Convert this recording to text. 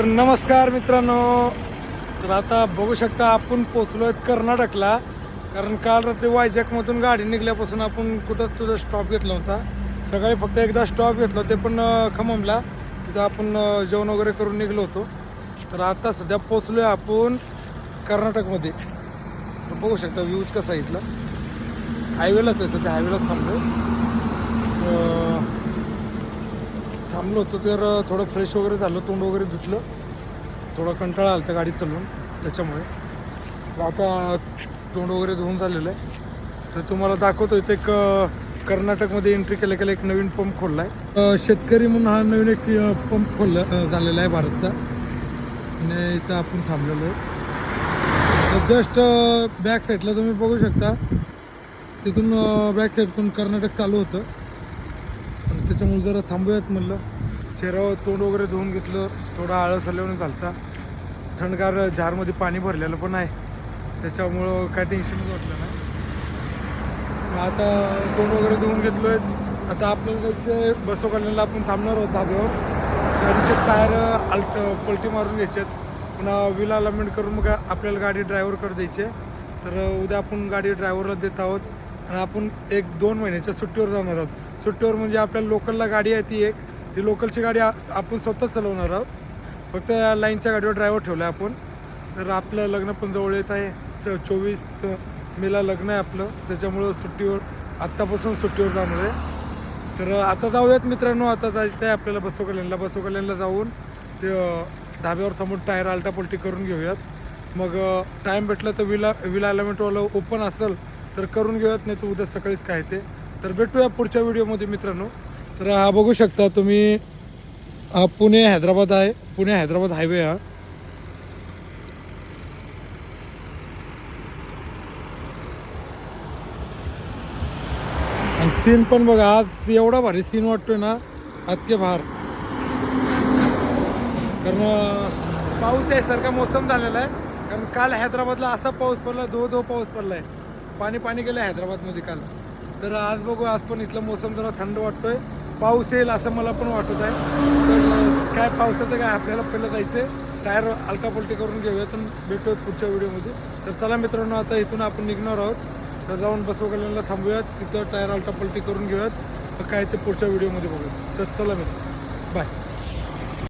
तर नमस्कार मित्रांनो. तर आता बघू शकता आपण पोचलोय कर्नाटकला. कारण काल रात्री वायजॅकमधून गाडी निघल्यापासून आपण कुठंच तुझा स्टॉप घेतला होता सकाळी फक्त एकदा स्टॉप घेतला ते पण खममला तिथं आपण जेवण वगैरे करून निघलो होतो. तर आता सध्या पोचलोय आपण कर्नाटकमध्ये. तर बघू शकता व्ह्यूज कसा आहे इथला. हायवेलाच आहे सध्या हायवेलाच थांबलो थांबलो होतो तर थोडं फ्रेश वगैरे झालं तोंड वगैरे धुतलं. थोडा कंटाळा आला गाडी चालवून त्याच्यामुळे. आता तोंड वगैरे धुवून झालेलं आहे. तर तुम्हाला दाखवतो इथे एक कर्नाटकमध्ये एंट्री केल्या केल्या एक नवीन पंप खोलला आहे शेतकरी म्हणून हा नवीन एक पंप खोलला झालेला आहे भारतचा. आणि इथं आपण थांबलेलो आहे. जस्ट बॅक साईडला तुम्ही बघू शकता. तिथून बॅक साईडतून कर्नाटक चालू होतं. त्याच्यामुळे जरा थांबूयात म्हणलं. चेहऱ्यावर तोंड वगैरे धुवून घेतलं थोडा आळस आल्यावर घालता. थंडगार झारमध्ये पाणी भरलेलं पण आहे. त्याच्यामुळं काय टेन्शनच वाटलं नाही. मग आता तोंड वगैरे धुवून घेतलोय. आता आपल्याला बसो काढण्याला आपण थांबणार आहोत धाब्यावर. गाडीचे टायर आलट पलटी मारून घ्यायचे पुन्हा व्हील अलाइनमेंट करून मग आपल्याला गाडी ड्रायव्हरकडे द्यायची आहे. तर उद्या आपण गाडी ड्रायव्हरला देत आहोत. आणि आपण एक दोन महिन्याच्या सुट्टीवर जाणार आहोत. सुट्टीवर म्हणजे आपल्या लोकलला गाडी आहे ती एक. ती लोकलची गाडी आपण स्वतः चालवणार आहोत. फक्त लाईनच्या गाडीवर ड्रायव्हर ठेवला आहे आपण. तर आपलं लग्न पण जवळ येत आहे. च चोवीस मेला लग्न आहे आपलं. त्याच्यामुळं सुट्टीवर आत्तापासून सुट्टीवर जाणार आहे. तर आता जाऊयात मित्रांनो. आता जायचं आहे आपल्याला बसो कल्याणला बसो कल्याणला जाऊन ते धाब्यावर समोर टायर आलटा पलटी करून घेऊयात. मग टाईम भेटला तर विला विला एलिमेंटवालं ओपन असेल तर करून घेऊयात नाही तर उद्या सकाळीच काय ते. तर भेटूया पुढच्या व्हिडिओमध्ये मित्रांनो. तर हा बघू शकता तुम्ही हा पुणे हैदराबाद आहे. पुणे हैदराबाद हायवे हा. आणि सीन पण बघा आज एवढा भारी सीन वाटतोय ना अतके भार. कारण पाऊस यासारखा मोसम झालेला आहे. कारण काल हैदराबादला असा पाऊस पडला धो धो पाऊस पडलाय. पाणी पाणी गेलं हैदराबादमध्ये काल. तर आज बघू आज पण इथलं मोसम जरा थंड वाटतोय. पाऊस येईल असं मला पण वाटत आहे. तर काय पावसाचं काय आपल्याला पहिलं जायचंय. टायर अलकापलटी करून घेऊयात आणि भेटूयात पुढच्या व्हिडिओमध्ये. तर चला मित्रांनो आता इथून आपण निघणार आहोत. तर जाऊन बसव कल्याणला थांबूयात. तिथं टायर अलटापलटी करून घेऊयात. तर काय ते पुढच्या व्हिडिओमध्ये बघूयात. तर चला मित्र बाय